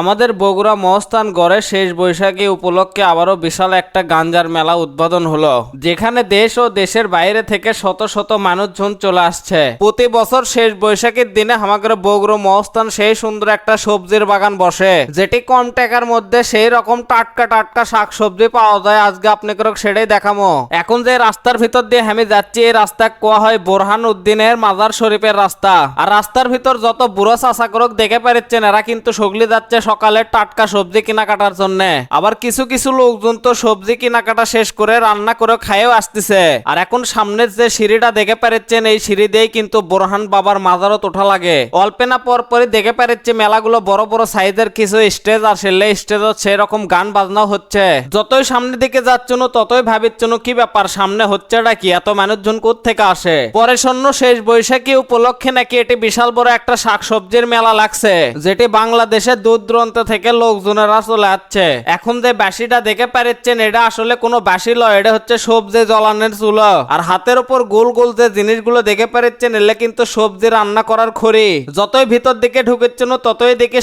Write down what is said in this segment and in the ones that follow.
আমাদের বগুড়া মহস্থান গড়ে শেষ বৈশাখী উপলক্ষে আবারও বিশাল একটা গাঞ্জার মেলা উদ্বোধন হলো, যেখানে দেশ ও দেশের বাইরে থেকে শত শত মানুষজন চলে আসছে। প্রতি বছর শেষ বৈশাখীর দিনে আমাদের বগুড়া মহস্থান সেই সুন্দর একটা সবজির বাগান বসে, যেটি কম টাকার মধ্যে সেই রকম টাটকা টাটকা শাক সবজি পাওয়া যায়। আজকে আপনি আপনাকে সেটাই দেখামো। এখন যে রাস্তার ভিতর দিয়ে আমি যাচ্ছি, এই রাস্তা কোয়া হয় বোরহান উদ্দিনের মাজার শরীফের রাস্তা। আর রাস্তার ভিতর যত বুড়ো চাষা করক দেখে পারিচ্ছেন, এরা কিন্তু সগলি যাচ্ছে সকালে টাটকা সবজি কেনাকাটার জন্য। আবার কিছু কিছু লোকজন তো সবজি কেনাকাটা শেষ করে রান্না করে খাইও আসতেছে। আর এখন সামনের যে সিঁড়িটা দেখে পারিচ্ছেন এই সিঁড়ি দিয়েই কিন্তু বোরহান বাবার মাজারও তোঠা লাগে। অল্পেনা পর পরই দেখে পারিচ্ছে মেলাগুলো বড় বড় সাইজের কিছু স্টেজ আসে স্টেজত সেরকম গান বাজনা হচ্ছে। যতই সামনের দিকে যাচ্ছন, ততই ভাবিচ্ছন, কি ব্যাপার, সামনে হচ্ছেটা কি? এত মানুষজন থেকে আসে? পরে শূন্য শেষ বৈশাখী উপলক্ষে নাকি এটি বিশাল বড় একটা শাকসবজির মেলা লাগছে, যেটি বাংলাদেশের দূর দূরান্ত থেকে লোকজনেরা চলে আসছে। এখন যে দেখে পারিচ্ছেন এটা আসলে কোনো লয়, এটা হচ্ছে সবজি চুলো। আর হাতের উপর গোল গোল যে জিনিসগুলো দেখে পারিচ্ছেন এলে কিন্তু সবজি রান্না করার খড়ি। যতই ভিতর দিকে ঢুকেছেন, ততই দেখে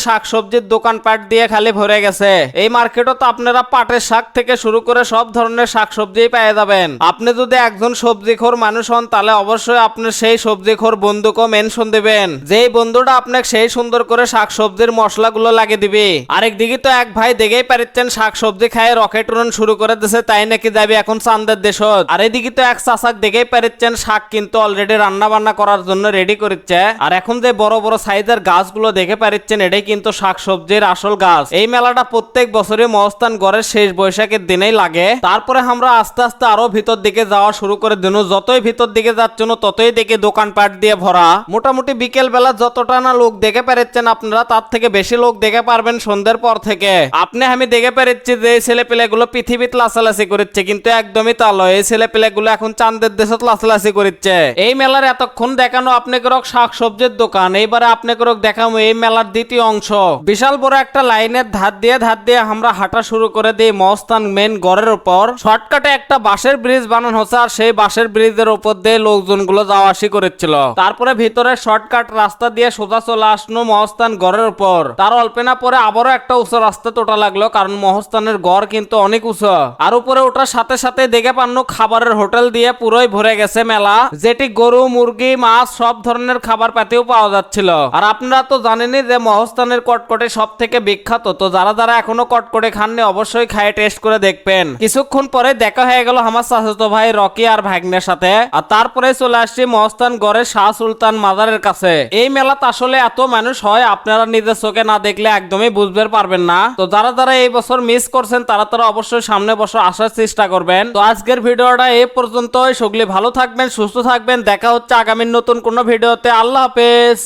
দিয়ে খালি ভরে গেছে। এই মার্কেটও তো আপনারা পাটের শাক থেকে শুরু করে সব ধরনের শাক সবজি পেয়ে যাবেন। আপনি যদি একজন সবজিখোর মানুষ হন, তাহলে অবশ্যই আপনার সেই সবজিখোর বন্ধুকেও মেনশন দিবেন। যেই বন্ধুটা আপনাকে সেই সুন্দর করে শাক সবজির মশলাগুলো লাগিয়ে দিবে। আরেক দিকে তো এক ভাই দেখেই পারিচ্ছেন শাক সবজি খায় রকেট উড়ন শুরু করে দিছে, তাই নাকি যাবে এখন চান্দের দেশত? আর এদিকে তো এক চাষাক দেখেই পারিচ্ছেন, শাক কিন্তু অলরেডি রান্না বান্না করার জন্য রেডি করেছে আর এখন যে বড় বড় সাইজের গাছগুলো দেখে পারিচ্ছেন, এটাই কিন্তু শাক সবজির আসল গাছ। এই মেলাটা প্রত্যেক বছরই মহস্থান গড়ের শেষ বৈশাখের দিনেই লাগে। তারপরে আমরা আস্তে আস্তে আরও ভিতর দিকে যাওয়া শুরু করে দিন, যতই ভিতর দিকে যাচ্ছেন, ততই দেখে দোকানপাট দিয়ে ভরা। মোটামুটি বিকেল বেলা যতটা না লোক দেখে পারেচ্ছেন আপনারা, তার থেকে বেশি লোক দেখে পারবেন সন্ধ্যের পর থেকে। আপনি, আমি দেখে পারেচ্ছি যে এই ছেলে পেলেগুলো পৃথিবীতে লাসালাসি করছে কিন্তু একদমই তা লয়। এই ছেলে পেলেগুলো এখন চান্দের দেশত লাসালাসি করছে এই মেলার এতক্ষণ দেখানো আপনাকে রক শাক সবজির দোকান। এইবারে আপনাকে রক দেখাবো এই মেলার দ্বিতীয় অংশ। বিশাল বড় একটা লাইনের ধার দিয়ে ধার দিয়ে আমরা হাঁটা শুরু করে দিই মহস্থান মেন গড়ের উপর। শর্টকাটে একটা বাঁশের ব্রিজ বানানো হচ্ছে আর সেই বাঁশের ব্রিজের উপর দিয়ে লোকজনগুলো যাওয়া আসি করেছিল। তারপরে ভিতরে শর্টকাট রাস্তা দিয়ে সোজা চলে আসলো মহস্থান গড়ের উপর। তার অল্পেনা পরে আবারও একটা উঁচু রাস্তা তোটা লাগল, কারণ মহস্থানের গড় কিন্তু অনেক উঁচু। আর উপরে ওঠার সাথে সাথে দেখে পান্নু খাবারের হোটেল দিয়ে পুরোই ভরে গেছে মেলা, যেটি গরু, মুরগি, মাছ, সব ধরনের খাবার পাতেও পাওয়া যাচ্ছিল। আর আপনারা তো জানেনই যে মহস্থানের কটকটে সব থেকে বিখ্যাত, তো যারা যারা এখনও কটকটে খাননি অবশ্যই খায় টেস্ট করে দেখবেন। কিছুক্ষণ পরে দেখা হয়ে গেল আমার চাচাতো ভাই রকি আর ভাগ্নের সাথে, আর তারপরে চলে আসছি মহস্থান গড়ের শাহ সুলতান মাদারের কাছে। এই মেলাতে আসলে এত মানুষ হয়, আপনারা নিজের চোখে না দেখলে একদমই বুঝতে পারবেন না। তো যারা যারা এই বছর মিস করছেন, তারা তারা অবশ্যই সামনে বছর আসার চেষ্টা করবেন। তো আজকের ভিডিওটা এই পর্যন্তই। সকলে ভালো থাকবেন, সুস্থ থাকবেন। দেখা হচ্ছে আগামী নতুন কোনো ভিডিওতে। আল্লাহ হাফেজ।